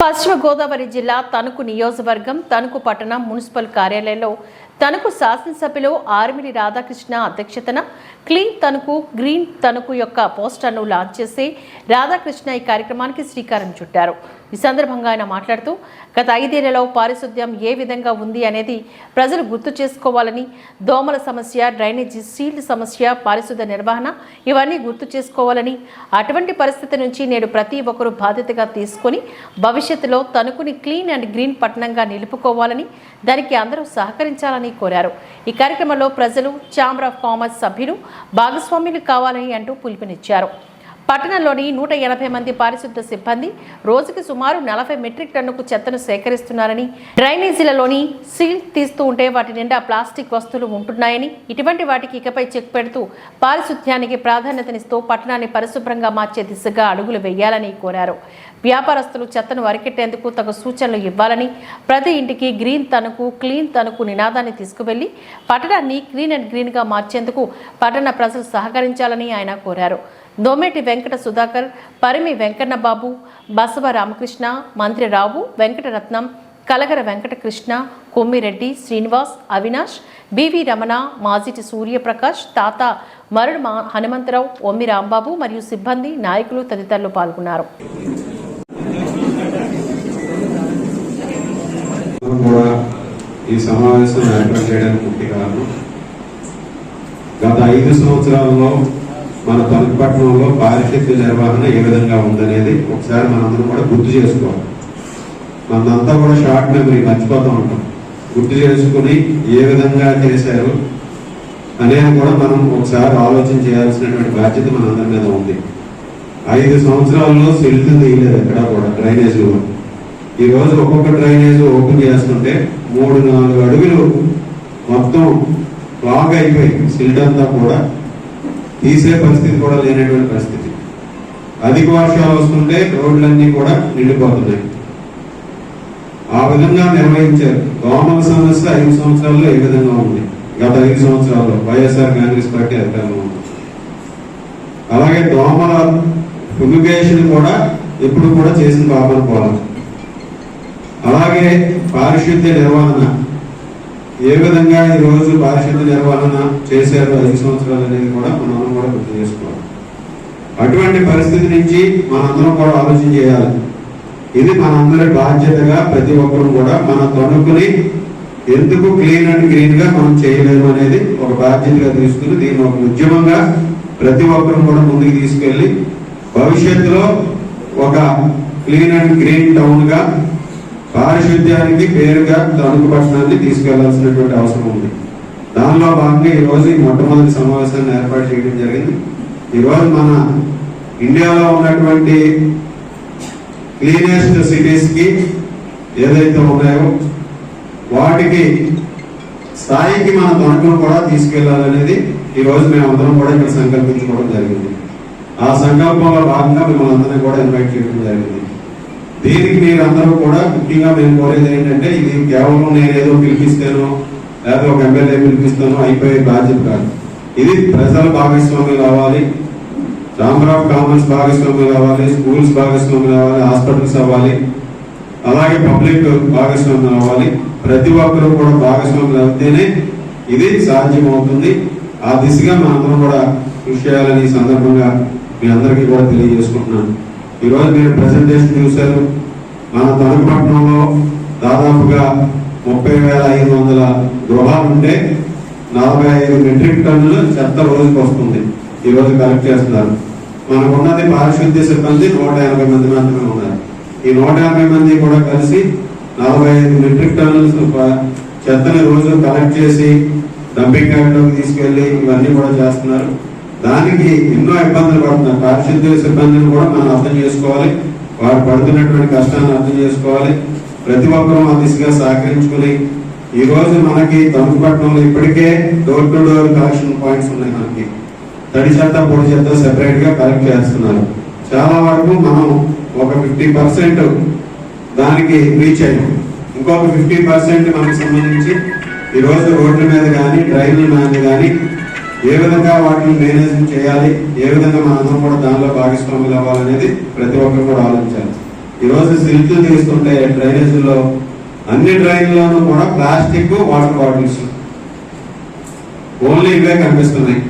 పశ్చిమ గోదావరి జిల్లా తణుకు నియోజకవర్గం తణుకు పట్టణం మున్సిపల్ కార్యాలయంలో తణుకు శాసనసభలో ఆర్మిడి రాధాకృష్ణ అధ్యక్షతన క్లీన్ తణుకు గ్రీన్ తణుకు యొక్క పోస్టర్ను లాంచ్ చేసి రాధాకృష్ణ ఈ కార్యక్రమానికి శ్రీకారం చుట్టారు. ఈ సందర్భంగా ఆయన మాట్లాడుతూ గత ఐదేళ్ళలో పారిశుద్ధ్యం ఏ విధంగా ఉంది అనేది ప్రజలు గుర్తు చేసుకోవాలని దోమల సమస్య డ్రైనేజీ సీల్డ్ సమస్య పారిశుద్ధ్య నిర్వహణ ఇవన్నీ గుర్తు చేసుకోవాలని అటువంటి పరిస్థితి నుంచి నేడు ప్రతి ఒక్కరూ బాధ్యతగా తీసుకొని భవిష్యత్తులో తణుకుని క్లీన్ అండ్ గ్రీన్ పట్టణంగా నిలుపుకోవాలని దానికి అందరూ సహకరించాలని కోరారు. ఈ కార్యక్రమంలో ప్రజలు ఛాంబర్ ఆఫ్ కామర్స్ సభ్యులు భాగస్వామ్యులు కావాలని అంటూ పిలుపునిచ్చారు. పట్టణంలోని నూట ఎనభై మంది పారిశుద్ధ సిబ్బంది రోజుకి సుమారు నలభై మెట్రిక్ టన్నుకు చెత్తను సేకరిస్తున్నారని డ్రైనేజీలలోని సీల్ తీస్తూ ఉంటే వాటి నిండా ప్లాస్టిక్ వస్తువులు ఉంటున్నాయని ఇటువంటి వాటికి ఇకపై చెక్ పెడుతూ పారిశుధ్యానికి ప్రాధాన్యతనిస్తూ పట్టణాన్ని పరిశుభ్రంగా మార్చే దిశగా అడుగులు వేయాలని కోరారు. వ్యాపారస్తులు చెత్తను అరికెట్టేందుకు తగు సూచనలు ఇవ్వాలని ప్రతి ఇంటికి గ్రీన్ తణుకు క్లీన్ తణుకు నినాదాన్ని తీసుకువెళ్ళి పట్టణాన్ని క్లీన్ అండ్ గ్రీన్గా మార్చేందుకు పట్టణ ప్రజలు సహకరించాలని ఆయన కోరారు. దోమేటి వెంకట సుధాకర్ పరిమి వెంకన్నబాబు బసవ రామకృష్ణ మంత్రి రావు వెంకటరత్నం కలగర వెంకటకృష్ణ కొమ్మిరెడ్డి శ్రీనివాస్ అవినాష్ బివి రమణ మాజిటి సూర్యప్రకాష్ తాత మరుడు మా హనుమంతరావు ఒమ్మి రాంబాబు మరియు సిబ్బంది నాయకులు తదితరులు పాల్గొన్నారు. ఈ సమావేశం ఏర్పాటు చేయడానికి గత ఐదు సంవత్సరాలలో మన తణుకుపట్నంలో పారిశుద్ధ్య నిర్వహణ ఏ విధంగా ఉందనేది ఒకసారి మనందరం కూడా గుర్తు చేసుకోవాలి. మనంతా కూడా షార్ట్ మెమరీ మర్చిపోతూ ఉంటాం గుర్తు చేసుకుని ఏ విధంగా చేశారు అనేది కూడా మనం ఒకసారి ఆలోచన చేయాల్సినటువంటి బాధ్యత మనందరి మీద ఉంది. ఐదు సంవత్సరాల్లో సిల్ట్ తీయలేదు ఎక్కడా కూడా డ్రైనేజీలో ఈ రోజు ఒక్కొక్క డ్రైనేజ్ ఓపెన్ చేస్తుంటే మూడు నాలుగు అడుగులు మొత్తం బ్లాక్ అయిపోయి సిల్ట్ అంతా కూడా తీసే పరిస్థితి కూడా లేనటువంటి పరిస్థితి. అధిక వర్షాలు వస్తుంటే రోడ్లన్నీ కూడా నిండిపోతున్నాయి. ఆ విధంగా నిర్వహించారు. దోమల సమస్య ఐదు సంవత్సరాల్లో ఏ విధంగా ఉంది? గత ఐదు సంవత్సరాల్లో వైఎస్ఆర్ కాంగ్రెస్ పార్టీ అధికారంలో ఉంది. అలాగే దోమల ఫుమిగేషన్ కూడా ఎప్పుడు కూడా చేసిన పాపన పోవాలి అలాగే పారిశుద్ధ్య నిర్వహణ. ఏ విధంగా ఈ రోజు పారిశుద్ధ్య నిర్వహణ చేశారు ఐదు సంవత్సరాలు అనేది కూడా మనం కూడా గుర్తు చేసుకోవాలి. అటువంటి పరిస్థితి నుంచి మనందరం కూడా ఆలోచన చేయాలి. ఇది మనందరి బాధ్యతగా ప్రతి ఒక్కరు కూడా మన తణుకుని ఎందుకు క్లీన్ అండ్ గ్రీన్గా మనం చేయలేము అనేది ఒక బాధ్యతగా తీసుకుని దీన్ని ఒక ఉద్యమంగా ప్రతి ఒక్కరు కూడా ముందుకు తీసుకెళ్ళి భవిష్యత్తులో ఒక క్లీన్ అండ్ గ్రీన్ టౌన్గా పారిశుద్ధ్యానికి పేరుగా తణుకు పట్టణాన్ని తీసుకెళ్ళాల్సినటువంటి అవసరం ఉంది. దానిలో భాగంగా ఈ రోజు ఈ మొట్టమొదటి సమావేశాన్ని ఏర్పాటు చేయడం జరిగింది. ఈ రోజు మన ఇండియాలో ఉన్నటువంటి క్లీనెస్ట్ సిటీస్కి ఏదైతే ఉన్నాయో వాటికి స్థాయికి మన తణుకును కూడా తీసుకెళ్ళాలనేది ఈ రోజు మేము అందరం కూడా ఇక్కడ సంకల్పించుకోవడం జరిగింది. ఆ సంకల్పంలో భాగంగా మిమ్మల్ని అందరినీ కూడా ఇన్వైట్ చేయడం జరిగింది. దీనికి మీరు అందరూ కూడా ముఖ్యంగా మేము కోరేది ఏంటంటే ఇది కేవలం నేను ఏదో పిలిపిస్తాను లేదా ఒక ఎమ్మెల్యే పిలిపిస్తాను అయిపోయే బాధ్యత కాదు. ఇది ప్రజల భాగస్వామ్యం కావాలి రామరావు కామన్స్ కామర్స్ భాగస్వామ్యం కావాలి స్కూల్స్ భాగస్వామ్యం కావాలి హాస్పిటల్స్ అవ్వాలి అలాగే పబ్లిక్ భాగస్వామ్యం అవ్వాలి. ప్రతి ఒక్కరూ కూడా భాగస్వామ్యం అవుతేనే ఇది సాధ్యమవుతుంది. ఆ దిశగా మనందరం కూడా కృషి చేయాలని సందర్భంగా మీ అందరికీ కూడా తెలియజేసుకుంటున్నాను. ఈ రోజు మీరు ప్రెసెంటేషన్ చూశారు మన తణుకుపట్నంలో దాదాపుగా ముప్పై వేల ఐదు వందల గృహాలు ఉంటే నలభై ఐదు మెట్రిక్ టన్నులు చెత్త రోజుకి వస్తుంది. ఈ రోజు కలెక్ట్ చేస్తున్నారు. మనకున్నది పారిశుద్ధ్య సిబ్బంది నూట ఎనభై మంది మాత్రమే ఉన్నారు. ఈ నూట యాభై మంది కూడా కలిసి నలభై ఐదు మెట్రిక్ టన్నులు చెత్తని రోజు కలెక్ట్ చేసి డంపింగ్ యార్డ్లోకి తీసుకెళ్ళి ఇవన్నీ కూడా చేస్తున్నారు. దానికి ఎన్నో ఇబ్బందులు పడుతున్నారు. పారిశుద్ధ్య సిబ్బందిని కూడా మనం అర్థం చేసుకోవాలి. వారు పడుతున్నటువంటి కష్టాన్ని అర్థం చేసుకోవాలి. ప్రతి ఒక్కరూ ఆ దిశగా సహకరించుకుని ఈ రోజు మనకి తణుకుపట్నంలో ఇప్పటికే door to door collection points ఉన్నాయి మనకి. తడి చెత్త పొడి చెత్త సెపరేట్గా కలెక్ట్ చేస్తున్నారు. చాలా వరకు మనం ఒక ఫిఫ్టీ పర్సెంట్ దానికి రీచ్ అయ్యాం. ఇంకొక ఫిఫ్టీ పర్సెంట్ మనకు సంబంధించి ఈ రోజు రోడ్ల మీద కానీ డ్రైన్ల మీద కానీ ఏ విధంగా వాటిని మేనేజ్ చేయాలి ఏ విధంగా మనందరం కూడా దానిలో భాగస్వాములు అవ్వాలనేది ప్రతి ఒక్కరు కూడా ఆలోచించాలి. ఈరోజు సిల్క్ తీసుకుంటే డ్రైనేజీలో అన్ని డ్రైన్లోనూ కూడా ప్లాస్టిక్ వాటర్ బాటిల్స్. ఓన్లీ ఇవే కనిపిస్తున్నాయి.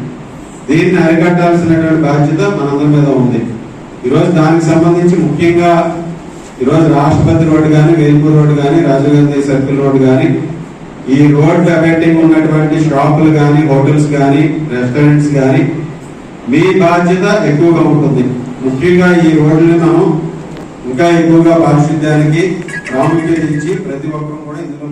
దీన్ని అరికట్టాల్సినటువంటి బాధ్యత మనందరి మీద ఉంది. ఈరోజు దానికి సంబంధించి ముఖ్యంగా ఈరోజు రాష్ట్రపతి రోడ్డు కానీ వేల్పూర్ రోడ్డు కానీ రాజీవ్ గాంధీ సర్కిల్ రోడ్డు కానీ ఈ రోడ్ అబెట్టింగ్ ఉన్నటువంటి షాపులు కానీ హోటల్స్ కానీ రెస్టారెంట్స్ కానీ మీ బాధ్యత ఎక్కువగా ఉంటుంది. ముఖ్యంగా ఈ రోడ్లని మనం ఇంకా ఎక్కువగా పారిశుద్ధ్యానికి ప్రాముఖ్యత ఇచ్చి ప్రతి ఒక్కరూ కూడా ఇందులో